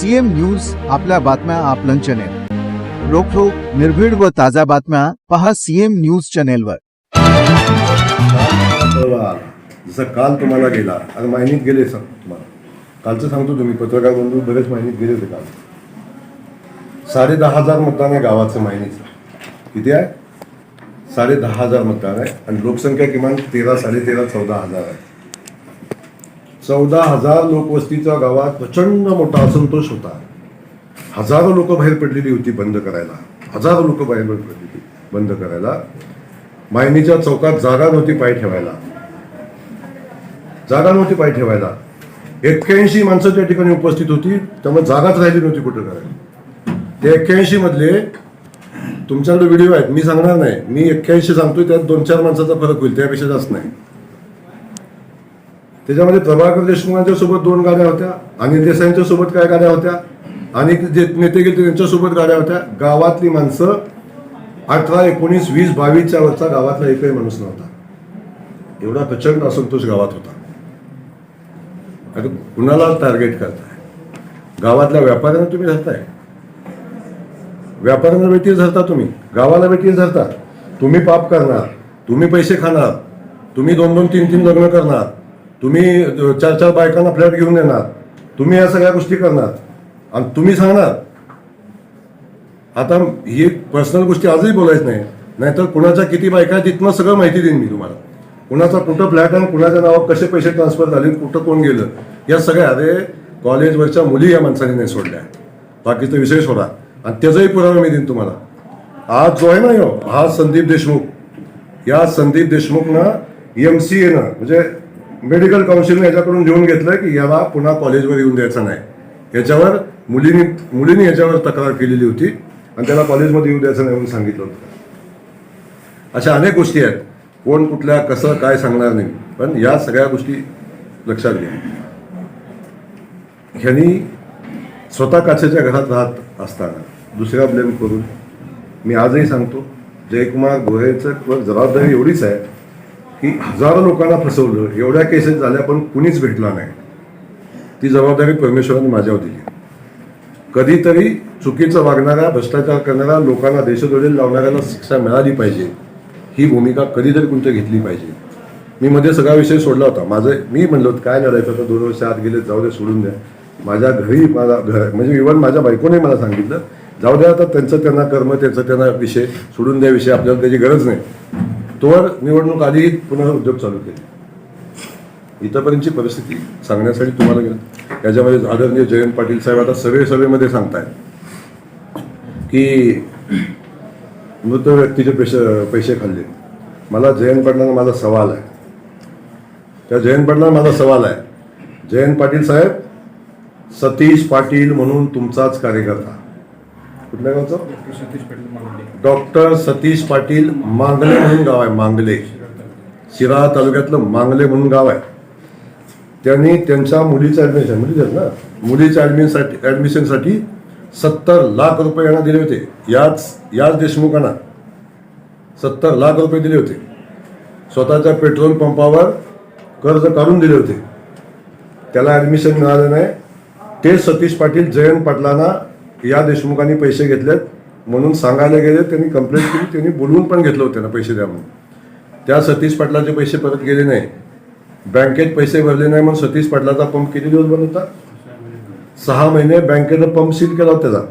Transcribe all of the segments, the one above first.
CM news आपल्या बातम्या आपलं चॅनेल रोखोक निर्भीड व ताज्या बातम्या पहा सीएम न्यूज चॅनेलवर जसं काल तुम्हाला गेला आणि माहिनीत गेले सर तुम्हाला. कालचं सांगतो तुम्ही पत्रकार बंधू बरेच माहिनीत गेले होते काल. साडे दहा हजार मतदान आहे गावाचं माहिनीचं किती आहे? साडे दहा हजार मतदान आहे. आणि लोकसंख्या किमान तेरा साडे तेरा चौदा हजार आहे. चौदा हजार लोकवस्तीचा गावात प्रचंड मोठा असंतोष होता. हजारो लोक बाहेर पडलेली होती बंद करायला. हजारो लोक बाहेर पडलेली बंद करायला. मायनीच्या चौकात जागा नव्हती पाय ठेवायला. जागा नव्हती पाय ठेवायला. एक्क्याऐंशी माणसं त्या ठिकाणी उपस्थित होती त्यामुळे जागाच राहिली नव्हती कुठं करायला. त्या एक्क्याऐंशी मधले तुमच्याकडे व्हिडिओ आहेत मी सांगणार नाही. मी एक्क्याऐंशी सांगतोय त्यात दोन चार माणसाचा फरक होईल त्यापेक्षा जास्त नाही. त्याच्यामध्ये प्रभाकर देशमुखांच्या सोबत दोन गाड्या होत्या अनिल देसाईंच्या सोबत काय गाड्या होत्या आणि जे नेते गेले त्यांच्यासोबत गाड्या होत्या. गावातली माणसं अठरा एकोणीस वीस बावीसच्या वरचा गावातला एकही माणूस नव्हता. एवढा प्रचंड असंतोष गावात होता. आता कुणाला टार्गेट करताय? गावातल्या व्यापाऱ्यांना तुम्ही धरताय? व्यापाऱ्यांना वेटीस धरता तुम्ही? गावाला वेटीस धरता? तुम्ही पाप करणार तुम्ही पैसे खाणार तुम्ही दोन दोन तीन तीन लग्न करणार तुम्ही चार चार बायकांना फ्लॅट घेऊन देणार तुम्ही या सगळ्या गोष्टी करणार. आणि तुम्ही सांगणार. आता ही पर्सनल गोष्टी आजही बोलायच नाही. नाहीतर कुणाच्या किती बायका आहेत तिथनं सगळं माहिती देईन मी तुम्हाला. कुणाचा कुठं फ्लॅट आणि कुणाच्या नावावर कसे पैसे ट्रान्सफर झाले कुठं कोण गेलं या सगळ्या अरे कॉलेजवरच्या मुली या माणसाने नाही सोडल्या. बाकीचा विषय सोडा. आणि त्याचाही पुरावा मी देईन तुम्हाला. आज जो आहे ना यो हा संदीप देशमुख. या संदीप देशमुखनं एम सी एनं म्हणजे मेडिकल काउन्सिलने याच्याकडून घेऊन घेतलं की याला पुन्हा कॉलेजवर येऊन द्यायचं नाही. याच्यावर मुलींनी मुलींनी याच्यावर तक्रार केलेली होती आणि त्याला कॉलेजमध्ये येऊ द्यायचं नाही म्हणून सांगितलं होतं. अशा अनेक गोष्टी आहेत. कोण कुठल्या कसं काय सांगणार नाही. पण या सगळ्या गोष्टी लक्षात घ्या. ह्यांनी स्वतः काचेच्या घरात राहत असताना दुसऱ्या ब्लेम करून मी आजही सांगतो जयकुमार गोहेचं जबाबदारी एवढीच आहे की हजारो लोकांना फसवलं एवढ्या केसेस झाल्या पण कुणीच भेटला नाही. ती जबाबदारी परमेश्वराने माझ्यावर दिली. कधीतरी चुकीचं वागणाऱ्या भ्रष्टाचार करणाऱ्या लोकांना देशद्रोही लावणाऱ्याला शिक्षा मिळाली पाहिजे. ही भूमिका कधीतरी कोणत्या घेतली पाहिजे. मी मध्ये सगळा विषय सोडला होता. माझं मी म्हणलं होतं काय लढायचं आता दोन वर्ष आत गेले जाऊ दे सोडून द्या. माझ्या घरी माझा घर म्हणजे इव्हन माझ्या बायकोने मला सांगितलं जाऊ द्या आता त्यांचं त्यांना कर्म त्यांचं त्यांना विषय सोडून द्या विषय आपल्याला त्याची गरज नाही. तोवर निवडणूक आधी पुन्हा उद्योग चालू केले. इथपर्यंतची परिस्थिती सांगण्यासाठी तुम्हाला गेलं. याच्यामध्ये आदरणीय जयंत पाटील साहेब आता सभे सभेमध्ये सांगतायत की मृत व्यक्तीचे पैसे पैसे खाल्ले. मला जयंत पाटलांना माझा सवाल आहे. त्या जयंत पाटलांना माझा सवाल आहे. जयंत पाटील साहेब सतीश पाटील म्हणून तुमचाच कार्यकर्ता. कुठल्या गावचा? डॉक्टर सतीश पाटील मांगले म्हणून गाव आहे मांगले. शिराळा तालुक्यातलं मांगले म्हणून गाव आहे. त्यांनी त्यांच्या मुलीचं ऍडमिशन मुलीच ना? मुलीच्या ऍडमिशनसाठी ऍडमिशनसाठी सत्तर लाख रुपये यांना दिले होते. याच याच देशमुखांना सत्तर लाख रुपये दिले होते. स्वतःच्या पेट्रोल पंपावर कर्ज काढून दिले होते. त्याला ॲडमिशन मिळालं नाही. ते सतीश पाटील जयंत पाटलांना या देशमुखांनी पैसे घेतलेत. म्हणून सांगायला गेले त्यांनी कंप्लेंट केली त्यांनी बोलवून पण घेतलं होतं त्यांना पैसे द्या म्हणून. त्या सतीश पाटलाचे पैसे परत गेले नाही. बँकेत पैसे भरले नाही म्हणून सतीश पाटलाचा पंप किती दिवस बंद होता? सहा महिने बँकेनं पंप सील केला होता त्याचा.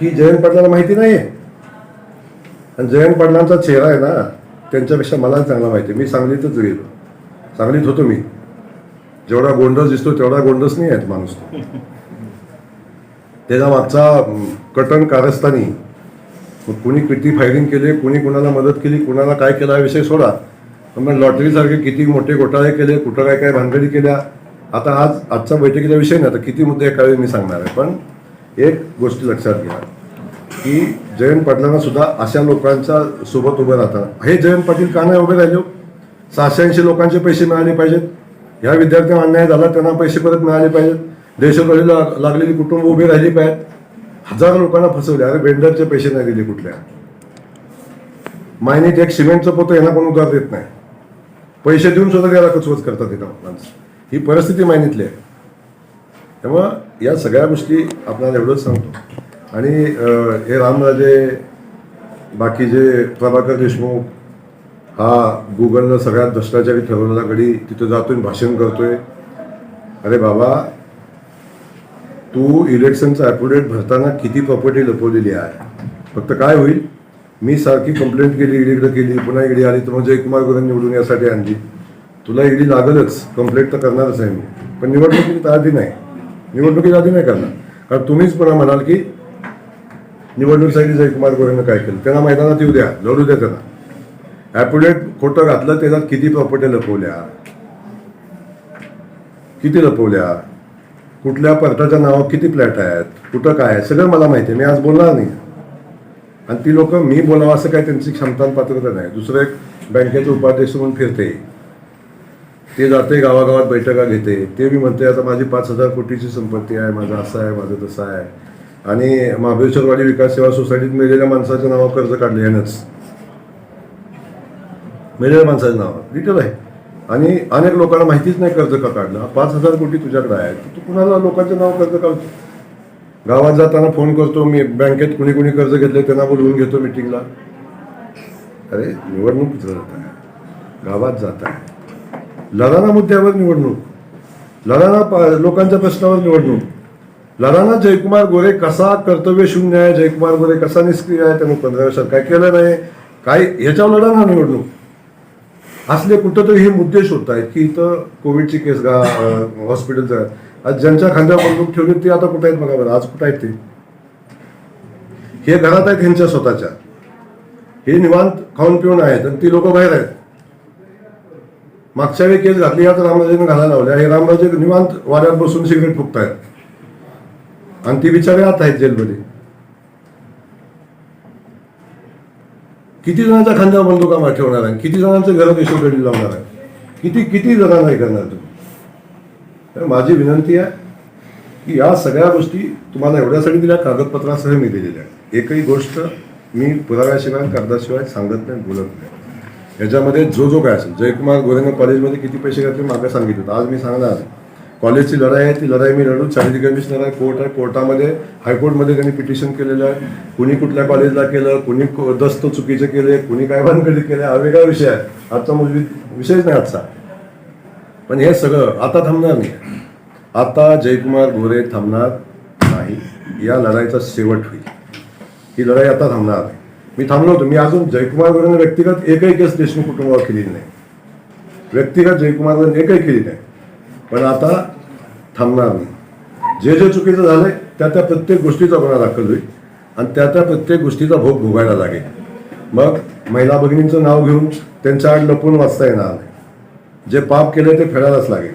ही जयंत पाटलाला माहिती नाही आणि जयंत पाटलांचा चेहरा आहे ना त्यांच्यापेक्षा मला चांगला माहिती आहे. मी सांगलीतच गेलो. सांगलीत होतो मी. जेवढा गोंडस दिसतो तेवढा गोंडस नाही आहेत माणूस. तो. त्याच्या मागचा कटन कारस्थानी मग कुणी किती फायरिंग केले कुणी कुणाला मदत केली कुणाला काय केला विषय सोडा. पण मग लॉटरीसारखे किती मोठे घोटाळे केले कुठं काय काय भानगडी केल्या आता आज आजच्या बैठकीचा विषय नाही आता किती मुद्दे एका वेळी मी सांगणार आहे. पण एक गोष्ट लक्षात घ्या की जयंत पाटलांना सुद्धा अशा लोकांच्या सोबत उभं राहतात हे जयंत पाटील का नाही उभे राहिले हो? सहाशे ऐंशी लोकांचे पैसे मिळाले पाहिजेत. ह्या विद्यार्थ्यांना अन्याय झाला त्यांना पैसे परत मिळाले पाहिजेत. देशोकडे लागलेली कुटुंब उभी राहिली पाहिजेत. हजार लोकांना फसवले. अरे वेंडरचे पैसे नाही दिले कुठल्या. मायनीत एक सिमेंटचं पोतं यांना कोण उधार देत नाही. पैसे देऊन सुद्धा त्याला कचवच करतात एका माणसं. ही परिस्थिती मायनीतली आहे. तेव्हा या सगळ्या गोष्टी आपल्याला एवढंच सांगतो. आणि हे रामराजे बाकीचे प्रभाकर देशमुख हा गुगलनं सगळ्यात भ्रष्टाचारी ठरवलेला गडी तिथं जातोय भाषण करतोय. अरे बाबा तू इलेक्शनचा ॲपोडेट भरताना किती प्रॉपर्टी लपवलेली आहे? फक्त काय होईल? मी सारखी कंप्लेंट केली ईडीकडे केली पुन्हा ईडी आली तर मग जयकुमार गोरे निवडून यासाठी आणली. तुला ईडी लागलच कंप्लेंट तर करणारच आहे मी. पण निवडणुकीत आधी नाही. निवडणुकीत आधी नाही करणार. कारण तुम्हीच पुन्हा म्हणाल की निवडणुकीसाठी जयकुमार गोरेनं काय केलं? त्यांना मैदानात येऊ द्या लढू द्या त्यांना. ॲप्युलेट खोटं घातलं त्याच्यात किती प्रॉपर्टी लपवल्या? किती लपवल्या? कुठल्या पर्टाच्या नावावर किती फ्लॅट आहेत? कुठं काय आहे? सगळं मला माहिती आहे. मी आज बोलणार नाही. आणि ती लोक मी बोलावं असं काय त्यांची क्षमता पात्रता नाही. दुसरं एक बँकेचं उपाध्यक्ष म्हणून फिरते. ते जाते गावागावात बैठका घेते. ते मी म्हणते आता माझी पाच हजार कोटीची संपत्ती आहे. माझं असं आहे माझं तसं आहे. आणि महाबळेश्वरवाडी विकास सेवा सोसायटीत मेलेल्या माणसाच्या नावावर कर्ज काढले यानंच मेलेल्या माणसाचं नाव. डिटेल आहे. आणि अनेक लोकांना माहितीच नाही कर्ज का काढलं पाच हजार कोटी तुझ्याकडे आहे. तर तू कुणाला लोकांचं नाव कर्ज काढतो? गावात जाताना फोन करतो मी बँकेत कुणी कुणी कर्ज घेतले त्यांना बोलवून घेतो मिटिंगला अरे निवडणूक जळत आहे. गावात जात आहे. लढाना मुद्द्यावर निवडणूक. लढाना पा- लोकांच्या प्रश्नावर निवडणूक. लढाना जयकुमार गोरे कसा कर्तव्य शून्य आहे? जयकुमार गोरे कसा निष्क्रिय आहे? त्यांनी पंधरा वर्षात काय केलं नाही. काय ह्याच्यावर लढाना निवडणूक. असले कुठंतरी हे मुद्दे शोधत आहेत की इथं कोविडची केस गा हॉस्पिटलचा आज ज्यांच्या खांद्यावर बंदूक ठेवली ते आता कुठं आहेत बघा बरं. आज कुठं आहेत ते? हे घरात आहेत ह्यांच्या स्वतःच्या. हे निवांत खाऊन पिऊन आहेत आणि ती लोक बाहेर आहेत. मागच्या वेळी केस घातली आता रामराजेने घालायला लावल्या. हे रामराजे निवांत वाऱ्यात बसून सिगरेट फुकतायत. आणि ती बिचारे आत आहेत जेलमध्ये. किती जणांचा खांद्यावर बंदुका मार ठेवणार आहे? किती जणांचं घर देशोधडी लावणार आहे? किती किती जणांना हे करणार तुम्ही? तर माझी विनंती आहे की या सगळ्या गोष्टी तुम्हाला एवढ्यासाठी दिल्या कागदपत्रासह मी दिलेल्या आहेत. एकही गोष्ट मी पुराव्याशिवाय कागदाशिवाय सांगत नाही बोलत नाही. याच्यामध्ये जो जो काय असेल जयकुमार गोरेनं कॉलेजमध्ये किती पैसे घातले मागं सांगितलं आज मी सांगणार कॉलेजची लढाई आहे ती लढाई मी लढू चारिटी कमिशनर आहे. कोर्ट आहे कोर्टामध्ये हायकोर्टमध्ये त्यांनी पिटिशन केलेलं आहे. कुणी कुठल्या कॉलेजला केलं कुणी को- दस्त चुकीचे केले कुणी काय भानगडी केले हा वेगळा विषय आहे. आजचा मुलगी विषयच नाही आजचा. पण हे सगळं आता थांबणार नाही. आता जयकुमार गोरे थांबणार नाही. या लढाईचा शेवट होईल. ही लढाई आता थांबणार नाही. मी थांबलो होतो. मी अजून जयकुमार गोरेने व्यक्तिगत एकही केस देशमुख कुटुंबावर केली नाही. व्यक्तिगत जयकुमार गोरेने एकही केली नाही. पण आता थांबणार नाही. जे जे चुकीचं झालंय त्या त्या प्रत्येक गोष्टीचा गुन्हा दाखल होईल आणि त्या त्या प्रत्येक गोष्टीचा भोग भोगायला लागेल. मग महिला भगिनींचं नाव घेऊन त्यांच्या आड लपून वाचता येणार नाही. जे पाप केले ते फेडायलाच लागेल.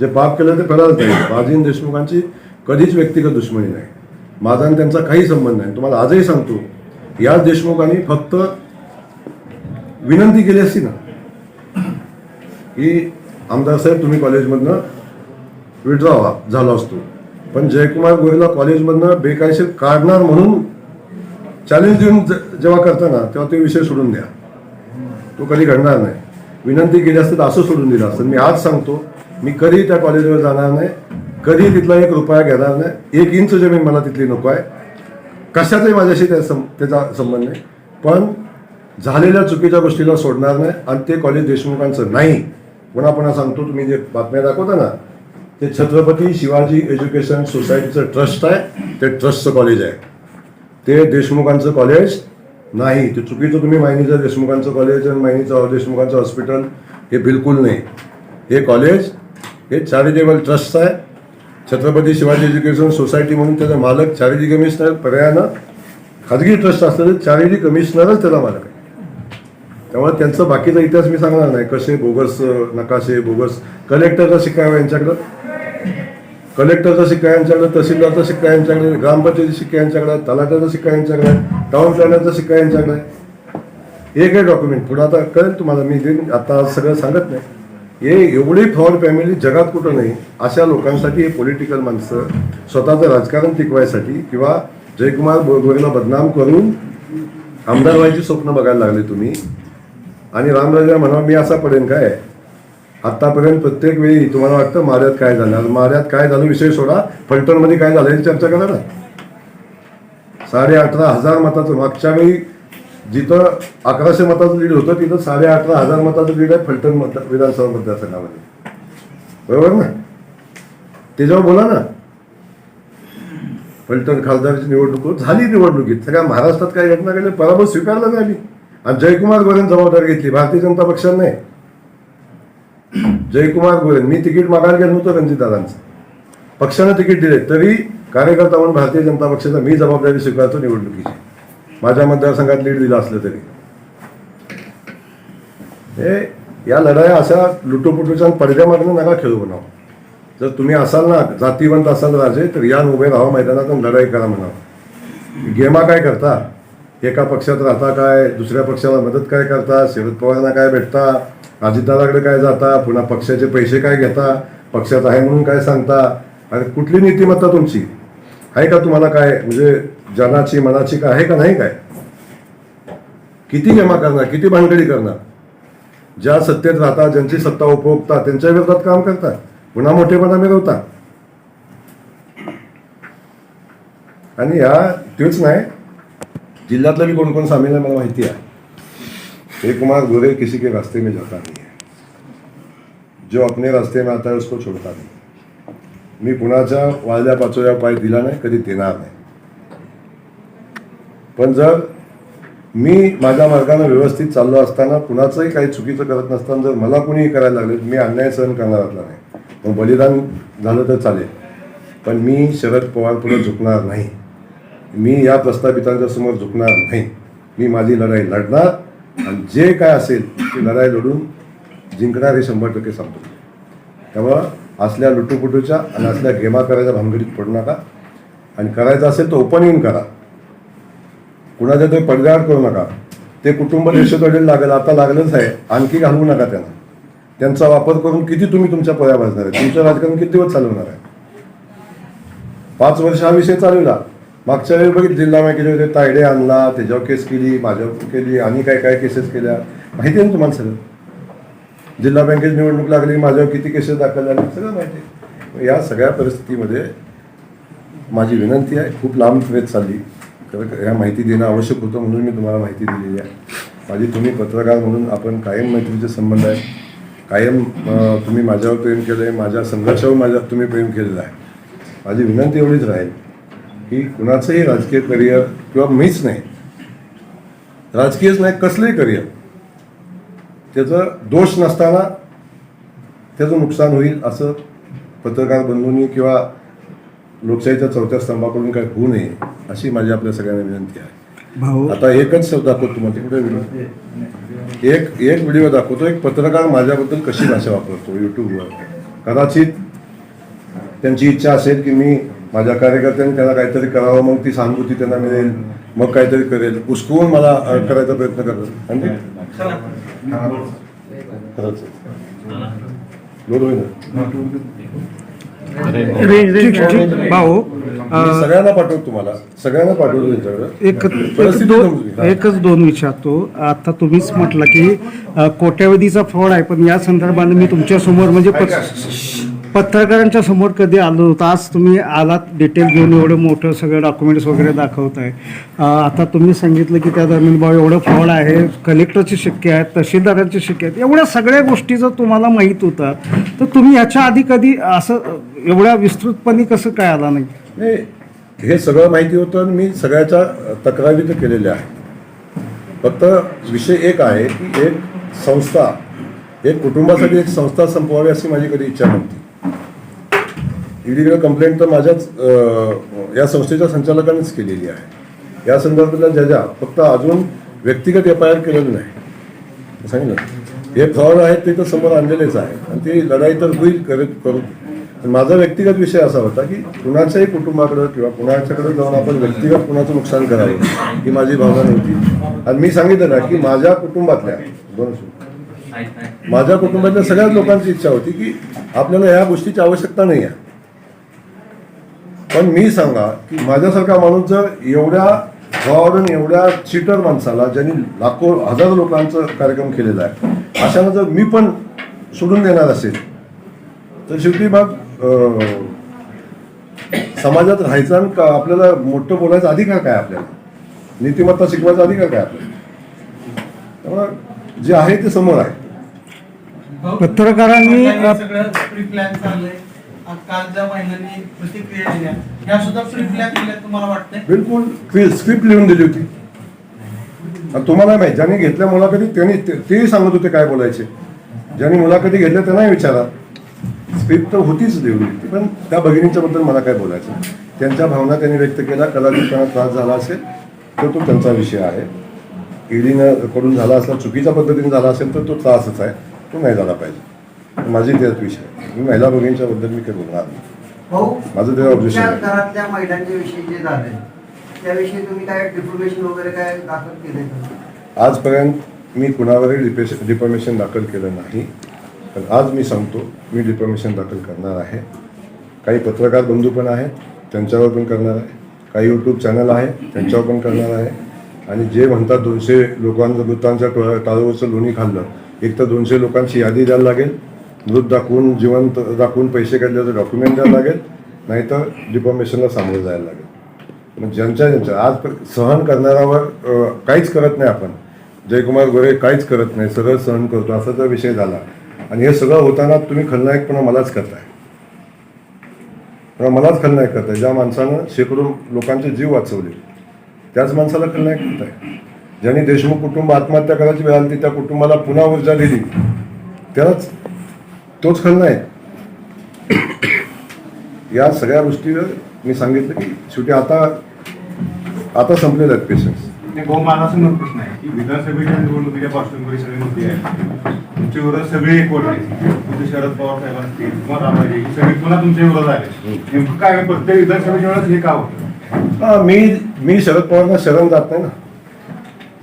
जे पाप केलं ते फेडायलाच लागेल. बाजी देशमुखांची कधीच व्यक्तिगत दुश्मनी नाही. माझा आणि त्यांचा काही संबंध नाही. तुम्हाला आजही सांगतो याच देशमुखांनी फक्त विनंती केली असती ना की आमदार साहेब तुम्ही कॉलेजमधनं विड्रॉ झालो असतो. पण जयकुमार गोरेला कॉलेजमधनं बेकायदेशीर काढणार म्हणून चॅलेंज देऊन ज- जेव्हा करताना तेव्हा ते विषय सोडून द्या. तो कधी घडणार नाही. विनंती केली असते तर असं सोडून दिलं असतं. मी आज सांगतो मी कधी त्या कॉलेजवर जाणार नाही कधी तिथला एक रुपया घेणार नाही. एक इंच जमीन मला तिथली नको आहे. कशाचाही माझ्याशी त्या सं त्याचा संबंध नाही. पण झालेल्या चुकीच्या गोष्टीला सोडणार नाही आणि ते कॉलेज देशमुखांचं नाही. पुन्हा पुन्हा सांगतो तुम्ही जे बातम्या दाखवता ना ते छत्रपती शिवाजी एज्युकेशन सोसायटीचं ट्रस्ट आहे ते ट्रस्टचं कॉलेज आहे. ते देशमुखांचं कॉलेज नाही. ते चुकीचं तुम्ही माहिनीचं देशमुखांचं कॉलेज आणि माहिनीचं देशमुखांचं हॉस्पिटल हे बिलकुल नाही. हे कॉलेज हे चॅरिटेबल ट्रस्ट आहे. छत्रपती शिवाजी एज्युकेशन सोसायटी म्हणून त्याचा मालक चॅरिटी कमिशनर पर्यायानं खाजगी ट्रस्ट असलं तर चॅरिटी कमिशनरच त्याला मालक आहे. त्यामुळे त्यांचं बाकीचा इतिहास मी सांगणार नाही. कसे बोगस नकाशे बोगस कलेक्टरचा शिक्का यांच्याकडं. कलेक्टरचा शिक्का यांच्याकडे तहसीलदारचा शिक्का यांच्याकडे ग्रामपंचायती शिक्का यांच्याकडे तलाट्याचा शिक्का यांच्याकडे आहे, टाउन प्लॅनरचा शिक्का यांच्याकडे. आहे. एक डॉक्युमेंट पुढे आता कळेल तुम्हाला मी देईन. आता सगळं सांगत नाही. हे एवढी फ्रॉड फॅमिली जगात कुठं नाही. अशा लोकांसाठी हे पॉलिटिकल माणसं स्वतःचं राजकारण टिकवायसाठी किंवा जयकुमार गोरेला बदनाम करून आमदार व्हायची स्वप्न बघायला लागले तुम्ही. आणि रामराजा म्हणा मी असा पडेन काय आतापर्यंत प्रत्येक वेळी तुम्हाला वाटतं माऱ्यात काय झालं? आज माऱ्यात काय झालं? विषय सोडा. फलटणमध्ये काय झालं याची चर्चा करा ना. साडे अठरा हजार मताचं मागच्या वेळी जिथं अकराशे मताचं लीड होतं तिथं साडे अठरा हजार मताचं लीड आहे फलटण मत विधानसभा मतदारसंघामध्ये. बरोबर ना? त्याच्यावर बोला ना. फलटण खासदारची निवडणूक झाली निवडणुकीत. सगळ्या महाराष्ट्रात काय घटना घडली पराभव स्वीकारला नाही आम्ही. आणि जयकुमार गोरेन जबाबदारी घेतली. भारतीय जनता पक्षाने नाही. जयकुमार गोरेन. मी तिकीट मागायला गेलो नव्हतं रणजितदादांचं. पक्षानं तिकीट दिले. तरी कार्यकर्ता म्हणून भारतीय जनता पक्षाचा मी जबाबदारी स्वीकारतो निवडणुकीची. माझ्या मतदारसंघात लीड दिला असलं तरी. हे या लढाया अशा लुटोपुटूच्या पडद्यामागनं नका खेळू म्हणावं. जर तुम्ही असाल ना जातीवंत असाल राजे तर या उभे राहा मैदानात लढाई करा म्हणावं. गेमा काय करता? एका पक्षात राहता काय दुसऱ्या पक्षाला मदत काय करता शरद पवारांना काय भेटता अजितदादाकडे काय जाता पुन्हा पक्षाचे पैसे काय घेता पक्षात आहे म्हणून काय सांगता? आणि कुठली नीतिमत्ता तुमची? आहे का तुम्हाला काय म्हणजे जनाची मनाची काय आहे का नाही काय? किती जमा करणार किती भानगडी करणार? ज्या सत्तेत राहतात ज्यांची सत्ता उपभोगता त्यांच्या विरोधात काम करतात पुन्हा मोठेपणा मिळवता आणि ह्या तेच नाही जिल्ह्यातलं भी कोण कोण सामील आहे मला माहिती आहे. एक कुमार गोरे किसी के रास्ते में जाता नहीं है. जो अपने रास्ते में आता है उसको छोड़ता नहीं मी कुणाच्या वाळल्या पाचोया पाय दिला नाही कधी देणार नाही. पण जर मी माझ्या मार्गाने व्यवस्थित चाललो असताना कुणाचंही काही चुकीचं करत नसताना जर मला कुणीही करायला लागले मी अन्याय सहन करणारातला नाही. मग बलिदान झालं तर चालेल. पण मी शरद पवार पुढे झुकणार नाही. मी या प्रस्थापितांच्या समोर झुकणार नाही. मी माझी लढाई लढणार आणि जे काय असेल ती लढाई लढून जिंकणार हे शंभर टक्के सांगतो. त्यामुळं असल्या लुटूपुटूच्या आणि असल्या गेमा करायच्या भानगडीत पडू नका. आणि करायचं असेल तर ओपन येऊन करा. कुणाच्या तरी पडद्यावर करू नका. ते कुटुंब देशोधडीला लागेल. आता लागलंच आहे. आणखी घालवू नका त्यांना. त्यांचा वापर करून किती तुम्ही तुमच्या पया भाजणार आहे? तुमचं राजकारण किती दिवस चालवणार आहे? पाच वर्ष हा विषय चालवला. मागच्या वेळी बघितलं जिल्हा बँकेचे होते तायडे आणला त्याच्यावर केस केली माझ्यावर केली आणि काय काय केसेस केल्या. माहिती आहे ना तुम्हाला सगळं? जिल्हा बँकेची निवडणूक लागली माझ्यावर किती केसेस दाखल झाले सगळं माहिती या सगळ्या परिस्थितीमध्ये माझी विनंती आहे खूप लांब वेळ चालली. खरं ह्या माहिती देणं आवश्यक होतं म्हणून मी तुम्हाला माहिती दिलेली आहे. माझी तुम्ही पत्रकार म्हणून आपण कायम मैत्रीचे संबंध आहे. कायम तुम्ही माझ्यावर प्रेम केलं आहे माझ्या संघर्षावर माझ्या तुम्ही प्रेम केलेलं आहे. माझी विनंती एवढीच राहील. की कुणाचंही राजकीय करिअर किंवा मीच नाही. राजकीयच नाही कसलंही करिअर. त्याचं दोष नसताना त्याचं नुकसान होईल असं पत्रकार बंधूंनी किंवा लोकशाहीच्या चौथ्या स्तंभाकडून काय होऊ नये अशी माझी आपल्या सगळ्यांना विनंती आहे. भाऊ. आता एकच शब्द दाखवतो तुम्हाला तिकडे व्हिडिओ एक एक व्हिडिओ दाखवतो एक पत्रकार माझ्याबद्दल कशी भाषा वापरतो युट्यूबवर कदाचित त्यांची इच्छा असेल की मी माझ्या कार्यकर्त्यांनी त्यांना काहीतरी करावं मग ती सहानुभूती त्यांना मिळेल मग काहीतरी करेल. उस्कवून मला करायचा प्रयत्न करतात आणि खरंच. होईल भाऊ. सगळ्यांना पाठवतो तुम्हाला. सगळ्यांना पाठवतो. एकच दोन विचारतो आता तुम्हीच म्हटलं की कोट्यावधीचा फ्रॉड आहे पण या संदर्भाने मी तुमच्यासमोर म्हणजे पत्रकारांच्या समोर कधी आलो होतो? आज तुम्ही आलात डिटेल घेऊन एवढं मोठं सगळं डॉक्युमेंट्स वगैरे दाखवत आहे. आता तुम्ही सांगितलं की त्या दरम्यान भाऊ एवढं फ्रॉड आहे कलेक्टरची शक्य आहेत तहसीलदारांची शक्य आहेत. एवढ्या सगळ्या गोष्टी जर तुम्हाला माहीत होता तर तुम्ही याच्या आधी कधी असं एवढ्या विस्तृतपणे कसं काय आला नाही? नाही हे सगळं माहिती होतं आणि मी सगळ्याच्या तक्रारी तर केलेल्या आहेत. फक्त विषय एक आहे की एक संस्था एक कुटुंबासाठी एक संस्था संपवावी अशी माझी कधी इच्छा नव्हती. इलिगल कंप्लेंट तर माझ्याच या संस्थेच्या संचालकानेच केलेली आहे. या संदर्भातल्या ज्या फक्त अजून व्यक्तिगत एफ आय आर केलेलं नाही. सांगितलं हे फ्रॉड आहेत ते तर समोर आणलेलेच आहे आणि ती लढाई तर होईल करत करू. माझा व्यक्तिगत विषय असा होता की कुणाच्याही कुटुंबाकडं किंवा कुणाच्याकडे जाऊन आपण व्यक्तिगत कुणाचं नुकसान करावं ही माझी भावना नव्हती. आणि मी सांगितलं ना की माझ्या कुटुंबातल्या दोन माझ्या कुटुंबातल्या सगळ्याच लोकांची इच्छा होती की आपल्याला या गोष्टीची आवश्यकता नाही आहे. पण मी सांगा की माझ्यासारखा माणूस जर एवढ्या गावावरून एवढ्या चिटर माणसाला ज्यांनी लाखो हजारो लोकांचा कार्यक्रम केलेला आहे अशानं जर मी पण सोडून देणार असेल तर शेवटी मग समाजात राहायचा आणि का आपल्याला मोठं बोलायचा अधिकार काय आपल्याला? नीतिमत्ता शिकवायचा अधिकार काय आपल्याला? जे आहे ते समोर आहे. पत्रकारांनी हे वाटतंय? बिलकुल. स्क्रिप्ट लिहून दिली होती. तुम्हाला माहिती ज्यांनी घेतल्या मुलाखती त्यांनी ते- तेही सांगत होते काय बोलायचे. ज्यांनी मुलाखती घेतल्या त्यांनाही विचारा. स्क्रिप्ट तर होतीच लिहून. होती पण त्या भगिनींच्या बद्दल मला काय बोलायचं? त्यांच्या भावना त्यांनी व्यक्त केल्या. कदाचित त्यांना त्रास झाला असेल तर तो त्यांचा विषय आहे. ईडीनं कडून झाला असला चुकीच्या पद्धतीने झाला असेल तर तो त्रासच आहे. तो नाही झाला पाहिजे. माझी त्यात विषय. मी महिला भगिनीच्या बद्दल मी काही बोलणार नाही. माझं objection तुमच्या आहे. घरातल्या महिलांच्या विषयी जे झाले त्याविषयी तुम्ही काय डिफॉर्मेशन वगैरे काय दाखल केले का? आजपर्यंत मी कुणावरही डिपेश डिफॉर्मेशन दाखल केलं नाही. पण आज मी सांगतो मी डिफॉर्मेशन दाखल करणार आहे. काही पत्रकार बंधू पण आहेत त्यांच्यावर पण करणार आहे. काही यूट्यूब चॅनल आहे त्यांच्यावर पण करणार आहे. आणि जे म्हणतात दोनशे लोकांचं मृतांच्या टाळूवरचं लोणी खाल्लं एक तर दोनशे लोकांची यादी द्यायला लागेल. मृत दाखवून जिवंत दाखवून पैसे काढल्याचं डॉक्युमेंट द्यायला लागेल. नाहीतर डिफॉर्मेशनला सामोरं जायला लागेल. मग ज्यांच्या ज्यांच्या आज सहन करणाऱ्यावर काहीच करत नाही आपण. जयकुमार गोरे काहीच करत नाही. सगळं सहन करतो. असा जर विषय झाला. आणि हे सगळं होताना तुम्ही खलनायकपणा मलाच करताय. मलाच खलनायक करताय. ज्या माणसानं शेकडो लोकांचे जीव वाचवले. त्याच माणसाला खलनायक करताय. ज्यांनी देशमुख कुटुंब आत्महत्या करायची वेळ आली त्या कुटुंबाला पुन्हा ऊर्जा दिली. त्यालाच तोच खलनायक या सगळ्या गोष्टीवर मी सांगितलं की शेवटी आता आता संपलेले आहेत पेशन्स नाही, असं म्हणत प्रश्न आहे की विधानसभेच्या निवडणुकीच्या पार्श्वभूमीवर सगळी मुद्दे आहेत. तुमच्या विरोधात सगळे एकवट आहेत. तुमचे शरद पवार साहेब असतील किंवा रामाजी सगळी पुन्हा तुमच्या विरोधात आले नेमकं काय प्रत्येक विधानसभेच्या वेळेस हे का होतं? मी मी शरद पवारना शरण जात नाही ना.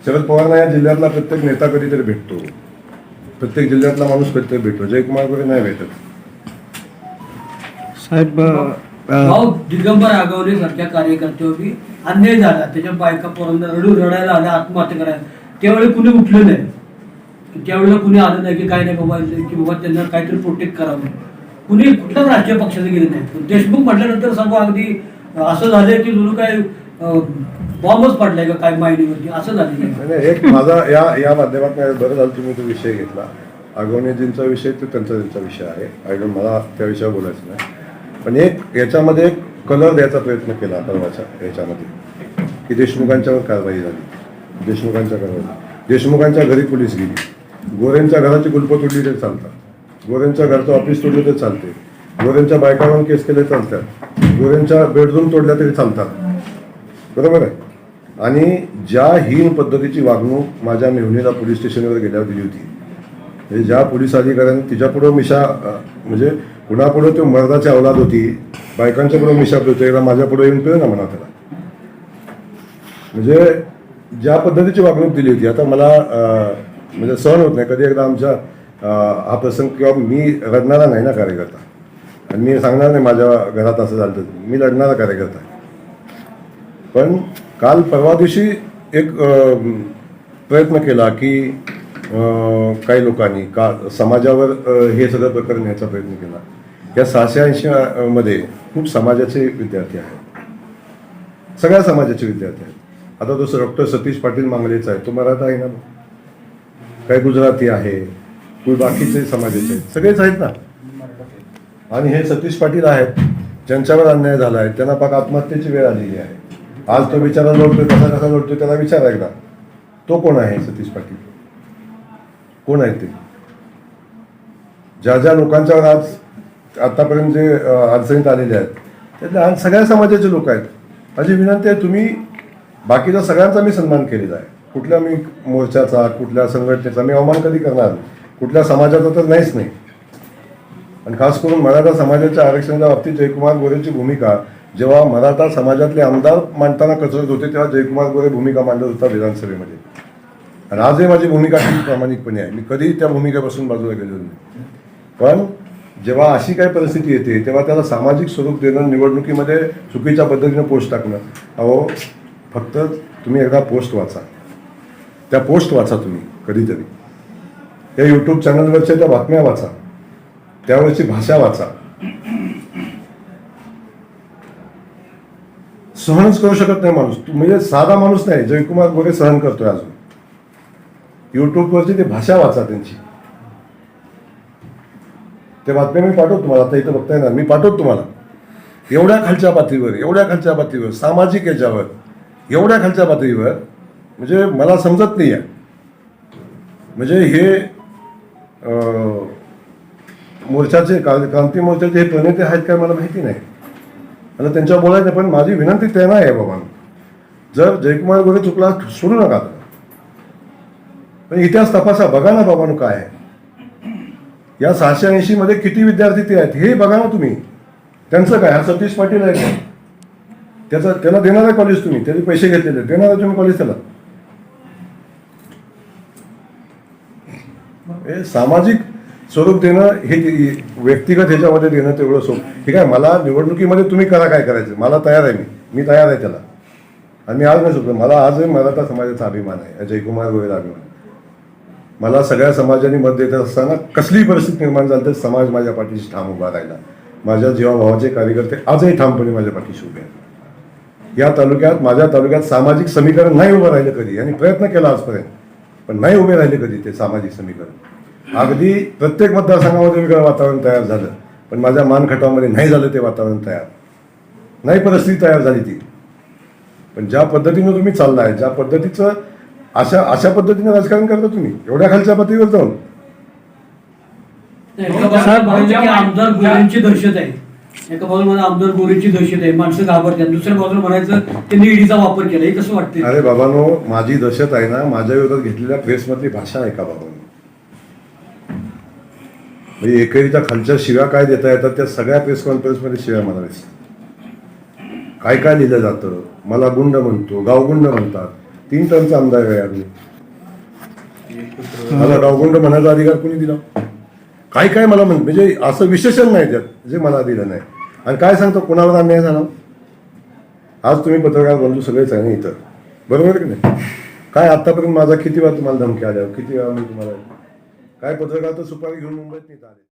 शरद पवारना या जिल्ह्यातला प्रत्येक नेता कधीतरी भेटतो. प्रत्येक जिल्ह्यातला माणूस कधीतरी भेटतो. जयकुमार गोरे नाही भेटत. साहेब भाऊ दिगंबर आगवणे सारख्या कार्यकर्त्यावर बी अन्याय झाला. त्याच्या बायका पोरांना रडू रडायला आल्या आत्महत्या करायला. त्यावेळी कुणी उठलं नाही. त्यावेळेला कुणी आलं नाही की काय नाही बाबा की बाबा त्यांना काहीतरी प्रोटेक्ट करावं कुणी कुठल्याच राजकीय पक्षाचं गेले नाही. देशमुख म्हटल्यानंतर सर्व अगदी असं झालंय की जणू काय बॉम्बच पडलाय का काय माहितीवरती असं झालं नाही, नाही, एक माझा या या माध्यमात बरं झालं तुम्ही तो विषय घेतला. आगवणेजींचा विषय तो त्यांचा त्यांचा विषय आहे. आय डोंट मला त्या विषयावर बोलायचं नाही. पण एक याच्यामध्ये एक कलर द्यायचा प्रयत्न केला परवाच्या याच्यामध्ये. की देशमुखांच्यावर कारवाई झाली. देशमुखांच्या कारवाई देशमुखांच्या घरी पोलीस गेली. गोरेंच्या घराची कुलपं तोडली तरी चालतात. गोरेंच्या घरचं ऑफिस तोडलं तरी चालते गोरेंच्या बायकावर केस केले चालतात. गोरेंच्या बेडरूम तोडल्या तरी चालतात. बरोबर आहे. आणि ज्या हीन पद्धतीची वागणूक माझ्या मेहुणीला पोलीस स्टेशनवर गेल्यावर दिली होती. म्हणजे ज्या पोलीस अधिकाऱ्यांनी तिच्यापुढं मिशा म्हणजे कुणापुढं तो मर्दाची अवलाद होती बायकांच्या पुढं मिशा पिळतोय का माझ्या पुढे येऊन पिळ ना म्हणा त्याला. म्हणजे ज्या पद्धतीची वागणूक दिली होती आता मला म्हणजे सहन होत नाही. कधी एकदा आमच्या हा प्रसंग किंवा मी रडणारा नाही ना कार्यकर्ता. आणि मी सांगणार नाही माझ्या घरात असं झालं तर. मी लढणारा कार्यकर्ता आहे. पण काल परवा दिवशी एक प्रयत्न केला की काही लोकांनी का समाजावर हे सगळं प्रकरण न्यायचा प्रयत्न केला. या सहाशे ऐंशी मध्ये खूप समाजाचे विद्यार्थी आहेत. सगळ्या समाजाचे विद्यार्थी आहेत. आता तो डॉक्टर सतीश पाटील मांगलेचा आहे. तो मराठा आहे ना? काही गुजराती आहे. कोणी बाकीचे समाजाचे आहेत. सगळेच आहेत ना? आणि हे सतीश पाटील आहेत. ज्यांच्यावर अन्याय झाला आहे त्यांना पाक आत्महत्येची वेळ आलेली आहे. आज तो बिचारा लोडतोय कसा कसा लढतोय त्याला विचारा एकदा. तो कोण आहे सतीश पाटील? कोण आहे ते? ज्या ज्या लोकांच्यावर आज आतापर्यंत जे अडचणीत आलेले आहेत त्यातले आज सगळ्या समाजाचे लोक आहेत. माझी विनंती आहे तुम्ही बाकीचा सगळ्यांचा मी सन्मान केलेला आहे. कुठल्या मी मोर्चाचा कुठल्या संघटनेचा मी अवमान कधी करणार कुठल्या समाजाचा तर नाहीच नाही. आणि खास करून मराठा समाजाच्या आरक्षणाच्या बाबतीत जयकुमार गोरेची भूमिका जेव्हा मराठा समाजातले आमदार मांडताना कचरत होते तेव्हा जयकुमार गोरे भूमिका मांडत होता विधानसभेमध्ये. आणि आजही माझी भूमिका ही प्रामाणिकपणे आहे. मी कधी त्या भूमिकेपासून बाजूला गेलेलो नाही. पण जेव्हा अशी काही परिस्थिती येते तेव्हा त्याला सामाजिक स्वरूप देणं निवडणुकीमध्ये चुकीच्या पद्धतीनं पोस्ट टाकणं अहो फक्त तुम्ही एकदा पोस्ट वाचा. त्या पोस्ट वाचा तुम्ही कधीतरी. त्या यूट्यूब चॅनलवरच्या त्या बातम्या वाचा. त्यावरची भाषा वाचा. सहनच करू शकत नाही माणूस. म्हणजे साधा माणूस नाही जयकुमार गोरे सहन करतोय अजून. युट्यूबवरची ती भाषा वाचा त्यांची. ते बातम्या मी पाठवतो तुम्हाला आता इथं बघता येणार. मी पाठवतो तुम्हाला. एवढ्या खालच्या पातळीवर एवढ्या खालच्या पातळीवर सामाजिक याच्यावर एवढ्या खालच्या पातळीवर म्हणजे मला समजत नाही आहे. म्हणजे हे मोर्चाचे क्रांती मोर्चाचे हे प्रणेते आहेत काय मला माहिती नाही. आणि त्यांच्या बोलायचं पण माझी विनंती त्यांना आहे बाबा. जर जयकुमार गोरे चुकला सोडू नका. पण इतिहास तपासा बघा ना बाबांनो काय आहे. या सहाशे ऐंशी मध्ये किती विद्यार्थी ते आहेत हे बघा ना तुम्ही. त्यांचं काय? हा सतीश पाटील आहे का? त्याचा त्याला देणार आहे कॉलेज तुम्ही. त्याचे पैसे घेतलेले. देणार आहे तुम्ही कॉलेज त्याला. हे सामाजिक स्वरूप देणं हे व्यक्तिगत ह्याच्यामध्ये देणं तेवढं सोप. ठीक आहे मला निवडणुकीमध्ये तुम्ही करा काय करायचं? मला तयार आहे मी. मी तयार आहे त्याला. आणि मी आज नाही सुटलो मला आजही मराठा समाजाचा अभिमान आहे. जयकुमार गोयला अभिमान. मला सगळ्या समाजाने मत देत असताना कसलीही परिस्थिती निर्माण झाली तर समाज माझ्या पाठीशी ठाम उभा राहिला. माझ्या जीवाभावाचे कार्यकर्ते आजही ठामपणे माझ्या पाठीशी उभे आहेत. या तालुक्यात माझ्या तालुक्यात सामाजिक समीकरण नाही उभं राहिलं कधी? आणि प्रयत्न केला आजपर्यंत पण नाही उभे राहिले कधी ते सामाजिक समीकरण? अगदी प्रत्येक मतदारसंघामध्ये वेगळं वातावरण तयार झालं. पण माझ्या मानखटावमध्ये नाही झालं ते वातावरण तयार. नाही परिस्थिती तयार झाली ती. पण ज्या पद्धतीनं तुम्ही चाललाय ज्या पद्धतीचं अशा अशा पद्धतीनं राजकारण करता तुम्ही एवढ्या खालच्या पातळीवर जाऊन. की आमदार गोरेंची दहशत आहे. एका बाजूला आमदार गोरेंची दहशत आहे. माणसं घाबरतात. दुसऱ्या बाजूला म्हणायचं त्यांनी ईडीचा वापर केला हे कसं वाटतंय? अरे बाबांनो माझी दहशत आहे ना माझ्या विरोधात घेतलेल्या प्रेसमधली भाषा आहे का बाबांनो? म्हणजे एकेरीच्या खालच्या शिव्या काय देता येतात त्या सगळ्या प्रेस कॉन्फरन्समध्ये शिव्या मला काय काय लिहिलं जातं? मला गुंड म्हणतो गावगुंड म्हणतात. तीन टनचा आमदार आहे आम्ही. मला गावगुंड म्हणायचा अधिकार कोणी दिला? काय काय मला म्हण म्हणजे असं विशेषण नाही त्यात जे मला दिलं नाही. आणि काय सांगतो? कोणावर अन्याय झाला? आज तुम्ही पत्रकार बंधू सगळेच आहे ना इथं. बरोबर की नाही? काय आतापर्यंत माझा किती वेळा तुम्हाला धमकी आल्या? किती वेळा मी तुम्हाला काय पत्रकार तर सुपारी घेऊन मुंबईत नाही आले